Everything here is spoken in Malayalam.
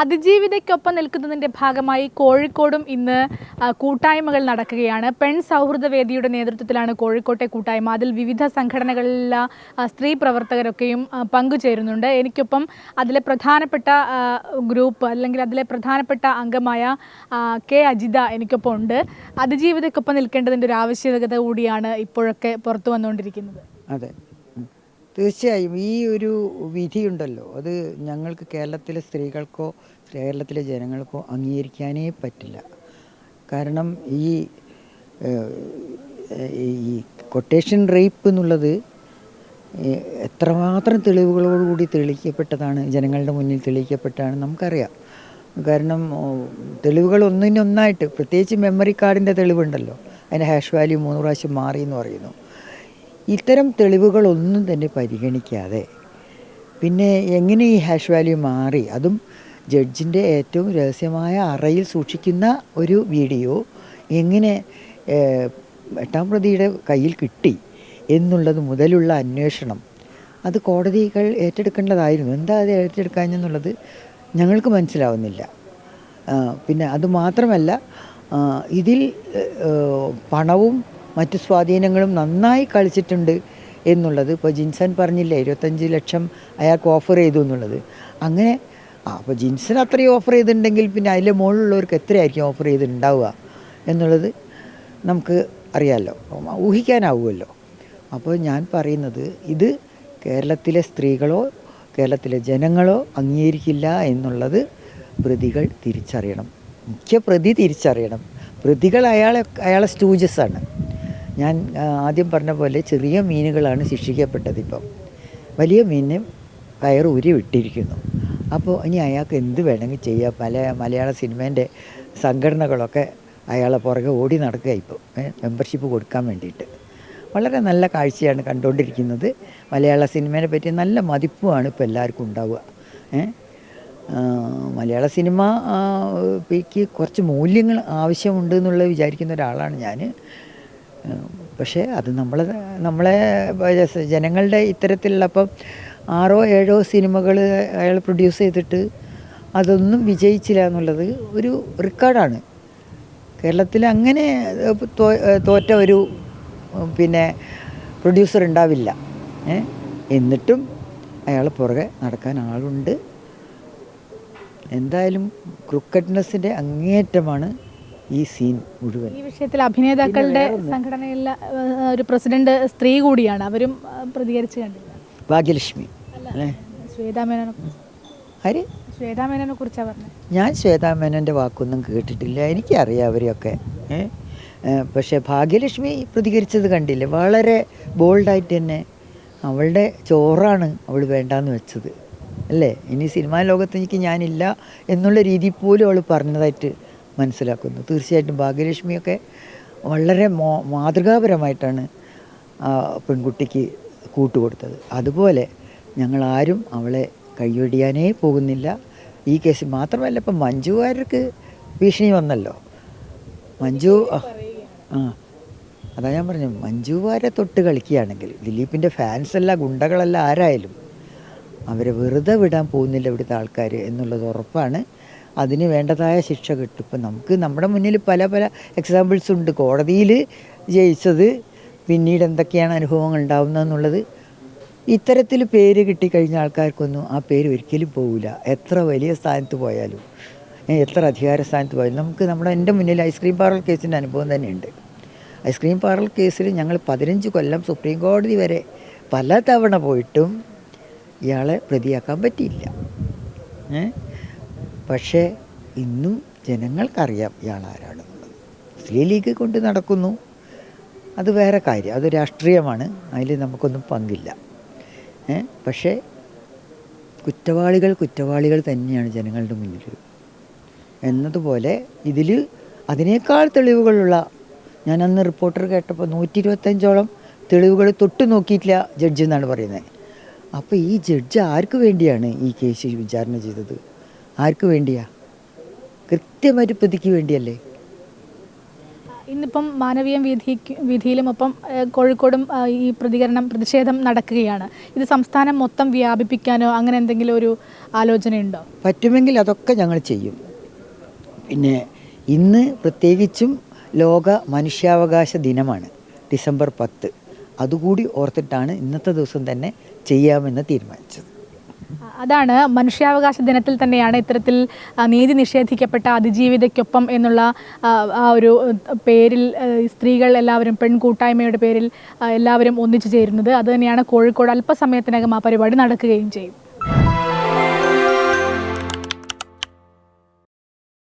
അതിജീവിതയ്ക്കൊപ്പം നിൽക്കുന്നതിന്റെ ഭാഗമായി കോഴിക്കോടും ഇന്ന് കൂട്ടായ്മകൾ നടക്കുകയാണ്. പെൺ സൗഹൃദ വേദിയുടെ നേതൃത്വത്തിലാണ് കോഴിക്കോട്ടെ കൂട്ടായ്മ. അതിൽ വിവിധ സംഘടനകളിലുള്ള സ്ത്രീ പ്രവർത്തകരൊക്കെയും പങ്കുചേരുന്നുണ്ട്. എനിക്കൊപ്പം അതിലെ പ്രധാനപ്പെട്ട ഗ്രൂപ്പ് അല്ലെങ്കിൽ അതിലെ പ്രധാനപ്പെട്ട അംഗമായ കെ അജിത എനിക്കൊപ്പം ഉണ്ട്. അതിജീവിതയ്ക്കൊപ്പം നിൽക്കേണ്ടതിന്റെ ഒരു ആവശ്യകത കൂടിയാണ് ഇപ്പോഴൊക്കെ പുറത്തു വന്നുകൊണ്ടിരിക്കുന്നത്. അതെ. തീർച്ചയായും ഈ ഒരു വിധിയുണ്ടല്ലോ. അത് ഞങ്ങൾക്ക് കേരളത്തിലെ സ്ത്രീകൾക്കോ കേരളത്തിലെ ജനങ്ങൾക്കോ അംഗീകരിക്കാനേ പറ്റില്ല. കാരണം ഈ ഈ കൊട്ടേഷൻ റേപ്പ് എന്നുള്ളത് എത്രമാത്രം തെളിവുകളോടുകൂടി തെളിയിക്കപ്പെട്ടതാണ് ജനങ്ങളുടെ മുന്നിൽ തെളിയിക്കപ്പെട്ടാണ് നമുക്കറിയാം. കാരണം തെളിവുകൾ ഒന്നിനൊന്നായിട്ട് പ്രത്യേകിച്ച് മെമ്മറി കാർഡിന്റെ തെളിവുണ്ടല്ലോ. അതിന്റെ ഹാഷ് വാല്യൂ മൂന്ന് പ്രാവശ്യം മാറി എന്ന് പറയുന്നു. ഇത്തരം തെളിവുകളൊന്നും തന്നെ പരിഗണിക്കാതെ. പിന്നെ എങ്ങനെ ഈ ഹാഷ് വാല്യൂ മാറി? അതും ജഡ്ജിന്റെ ഏറ്റവും രഹസ്യമായ അറയിൽ സൂക്ഷിക്കുന്ന ഒരു വീഡിയോ എങ്ങനെ എട്ടാം പ്രതിയുടെ കയ്യിൽ കിട്ടി എന്നുള്ളത് മുതലുള്ള അന്വേഷണം. അത് കോടതികൾ ഏറ്റെടുക്കേണ്ടതായിരുന്നു. എന്താ അത് ഏറ്റെടുക്കാഞ്ഞെന്നുള്ളത് ഞങ്ങൾക്ക് മനസ്സിലാവുന്നില്ല. പിന്നെ അതുമാത്രമല്ല ഇതിൽ പണവും മറ്റു സ്വാധീനങ്ങളും നന്നായി കളിച്ചിട്ടുണ്ട് എന്നുള്ളത് ഇപ്പോൾ ജിൻസൺ പറഞ്ഞില്ലേ ഇരുപത്തഞ്ച് ലക്ഷം അയാൾക്ക് ഓഫർ ചെയ്തു എന്നുള്ളത്. അങ്ങനെ അപ്പോൾ ജിൻസൺ അത്രയും ഓഫർ ചെയ്തിട്ടുണ്ടെങ്കിൽ പിന്നെ അതിലെ മുകളിലുള്ളവർക്ക് എത്രയായിരിക്കും ഓഫർ ചെയ്തിട്ടുണ്ടാവുക എന്നുള്ളത് നമുക്ക് അറിയാമല്ലോ ഊഹിക്കാനാവുമല്ലോ. അപ്പോൾ ഞാൻ പറയുന്നത് ഇത് കേരളത്തിലെ സ്ത്രീകളോ കേരളത്തിലെ ജനങ്ങളോ അംഗീകരിക്കില്ല എന്നുള്ളത് പ്രതികൾ തിരിച്ചറിയണം. മുഖ്യ പ്രതി തിരിച്ചറിയണം. പ്രതികൾ അയാളെ അയാളെ സ്റ്റൂജസാണ് ഞാൻ ആദ്യം പറഞ്ഞ പോലെ ചെറിയ മീനുകളാണ് ശിക്ഷിക്കപ്പെട്ടത് ഇപ്പം. വലിയ മീനിനെ കയറ് ഉരി വിട്ടിരിക്കുന്നു. അപ്പോൾ ഇനി അയാൾക്ക് എന്ത് വേണമെങ്കിൽ ചെയ്യാം? പല മലയാള സിനിമേന്റെ സംഘടനകളൊക്കെ അയാളെ പുറകെ ഓടി നടക്കുക ഇപ്പോൾ മെമ്പർഷിപ്പ് കൊടുക്കാൻ വേണ്ടിയിട്ട്. വളരെ നല്ല കാഴ്ചയാണ് കണ്ടുകൊണ്ടിരിക്കുന്നത്. മലയാള സിനിമയെ പറ്റി നല്ല മതിപ്പുമാണ് ഇപ്പോൾ എല്ലാവർക്കും ഉണ്ടാവുക. മലയാള സിനിമയ്ക്ക് കുറച്ച് മൂല്യങ്ങൾ ആവശ്യമുണ്ട് എന്നുള്ളത് വിചാരിക്കുന്ന ഒരാളാണ് ഞാൻ പക്ഷേ അത് നമ്മൾ നമ്മളെ ജനങ്ങളുടെ ഇത്തരത്തിലുള്ള അപ്പം ആറോ ഏഴോ സിനിമകൾ അയാൾ പ്രൊഡ്യൂസ് ചെയ്തിട്ട് അതൊന്നും വിജയിച്ചില്ല എന്നുള്ളത് ഒരു റെക്കോർഡാണ്. കേരളത്തിൽ അങ്ങനെ തോറ്റ ഒരു പിന്നെ പ്രൊഡ്യൂസർ ഉണ്ടാവില്ല. എന്നിട്ടും അയാൾ പുറകെ നടക്കാൻ ആളുണ്ട്. എന്തായാലും ക്രിക്കറ്റ്നെസ്സിന്റെ അങ്ങേയറ്റമാണ് ഈ സീൻ മുഴുവൻ. ഈ വിഷയത്തിൽ അഭിനേതാക്കളുടെ സംഘടനയിലെ ഒരു പ്രസിഡന്റ് സ്ത്രീ കൂടിയാണ്. അവരും പ്രതികരിച്ചു കണ്ടില്ല. ഭാഗ്യലക്ഷ്മി. ആര്? ശ്വേതാമേനോനെ കുറിച്ചാണ് പറഞ്ഞത് ഞാൻ ശ്വേതാമേനന്റെ വാക്കൊന്നും കേട്ടിട്ടില്ല. എനിക്കറിയാം അവരെയൊക്കെ. പക്ഷേ ഭാഗ്യലക്ഷ്മി പ്രതികരിച്ചത് കണ്ടില്ല? വളരെ ബോൾഡായിട്ട് തന്നെ അവളുടെ ചോറാണ് അവൾ വേണ്ടാന്ന് വെച്ചത്. അല്ലേ? ഇനി സിനിമാ ലോകത്ത് എനിക്ക് ഞാനില്ല എന്നുള്ള രീതിയിൽ പോലും അവൾ പറഞ്ഞതായിട്ട് മനസ്സിലാക്കുന്നു. തീർച്ചയായിട്ടും ഭാഗ്യലക്ഷ്മിയൊക്കെ വളരെ മോ മാതൃകാപരമായിട്ടാണ് പെൺകുട്ടിക്ക് കൂട്ടുകൊടുത്തത്. അതുപോലെ ഞങ്ങളാരും അവളെ കൈയൊടിയാനേ പോകുന്നില്ല. ഈ കേസിൽ മാത്രമല്ല ഇപ്പം മഞ്ജു വാര്യർക്ക് ഭീഷണി വന്നല്ലോ. മഞ്ജു ആ, അതാ ഞാൻ പറഞ്ഞു മഞ്ജു വാരെ തൊട്ട് കളിക്കുകയാണെങ്കിൽ ദിലീപിന്റെ ഫാൻസ് അല്ല ഗുണ്ടകളല്ല ആരായാലും അവരെ വെറുതെ വിടാൻ പോകുന്നില്ല ഇവിടുത്തെ ആൾക്കാർ എന്നുള്ളത് ഉറപ്പാണ്. അതിന് വേണ്ടതായ ശിക്ഷ കിട്ടും. ഇപ്പം നമുക്ക് നമ്മുടെ മുന്നിൽ പല പല എക്സാമ്പിൾസ് ഉണ്ട്. കോടതിയിൽ ജയിച്ചത് പിന്നീട് എന്തൊക്കെയാണ് അനുഭവങ്ങൾ ഉണ്ടാവുന്നതെന്നുള്ളത് ഇത്തരത്തിൽ പേര് കിട്ടിക്കഴിഞ്ഞ ആൾക്കാർക്കൊന്നും ആ പേര് ഒരിക്കലും പോവില്ല. എത്ര വലിയ സ്ഥാനത്ത് പോയാലും എത്ര അധികാര സ്ഥാനത്ത് പോയാലും നമുക്ക് നമ്മുടെ എന്റെ മുന്നിൽ ഐസ്ക്രീം പാർലർ കേസിന്റെ അനുഭവം തന്നെയുണ്ട്. ഐസ്ക്രീം പാർലർ കേസിൽ ഞങ്ങൾ പതിനഞ്ച് കൊല്ലം സുപ്രീം കോടതി വരെ പല തവണ പോയിട്ടും ഇയാളെ പ്രതിയാക്കാൻ പറ്റിയില്ല. ഏ? പക്ഷേ ഇന്നും ജനങ്ങൾക്കറിയാം ഇയാൾ ആരാണെന്നുള്ളത് മുസ്ലിം ലീഗ് കൊണ്ട് നടക്കുന്നു. അത് വേറെ കാര്യം. അത് രാഷ്ട്രീയമാണ്. അതിൽ നമുക്കൊന്നും പങ്കില്ല? പക്ഷേ കുറ്റവാളികൾ കുറ്റവാളികൾ തന്നെയാണ് ജനങ്ങളുടെ മുന്നിൽ. എന്നതുപോലെ ഇതിൽ അതിനേക്കാൾ തെളിവുകളുള്ള ഞാൻ അന്ന് റിപ്പോർട്ടർ കേട്ടപ്പോൾ നൂറ്റി ഇരുപത്തഞ്ചോളം തെളിവുകൾ തൊട്ട് നോക്കിയിട്ടില്ല ജഡ്ജ് എന്നാണ് പറയുന്നത്. അപ്പോൾ ഈ ജഡ്ജ് ആർക്ക് വേണ്ടിയാണ് ഈ കേസ് വിചാരണ ചെയ്തത്? ആർക്ക് വേണ്ടിയാ? കൃത്യമായിട്ട് പ്രതിക്ക് വേണ്ടിയല്ലേ? ഇന്നിപ്പം മാനവീയ വിധി വീഥിയിലും ഒപ്പം കോഴിക്കോടും ഈ പ്രതികരണം പ്രതിഷേധം നടക്കുകയാണ്. ഇത് സംസ്ഥാനം മൊത്തം വ്യാപിപ്പിക്കാനോ അങ്ങനെ എന്തെങ്കിലും ഒരു ആലോചനയുണ്ടോ? പറ്റുമെങ്കിൽ അതൊക്കെ ഞങ്ങൾ ചെയ്യും. പിന്നെ ഇന്ന് പ്രത്യേകിച്ചും ലോക മനുഷ്യാവകാശ ദിനമാണ് ഡിസംബർ പത്ത്. അതുകൂടി ഓർത്തിട്ടാണ് ഇന്നത്തെ ദിവസം തന്നെ ചെയ്യാമെന്ന് തീരുമാനിച്ചത്. അതാണ് മനുഷ്യാവകാശ ദിനത്തിൽ തന്നെയാണ് ഇത്തരത്തിൽ നീതി നിഷേധിക്കപ്പെട്ട അതിജീവിതയ്ക്കൊപ്പം എന്നുള്ള ആ, ഒരു പേരിൽ സ്ത്രീകൾ എല്ലാവരും പെൺകൂട്ടായ്മയുടെ പേരിൽ എല്ലാവരും ഒന്നിച്ചു ചേരുന്നത്. അതുതന്നെയാണ് കോഴിക്കോട് അല്പസമയത്തിനകം ആ പരിപാടി നടക്കുകയും ചെയ്യും.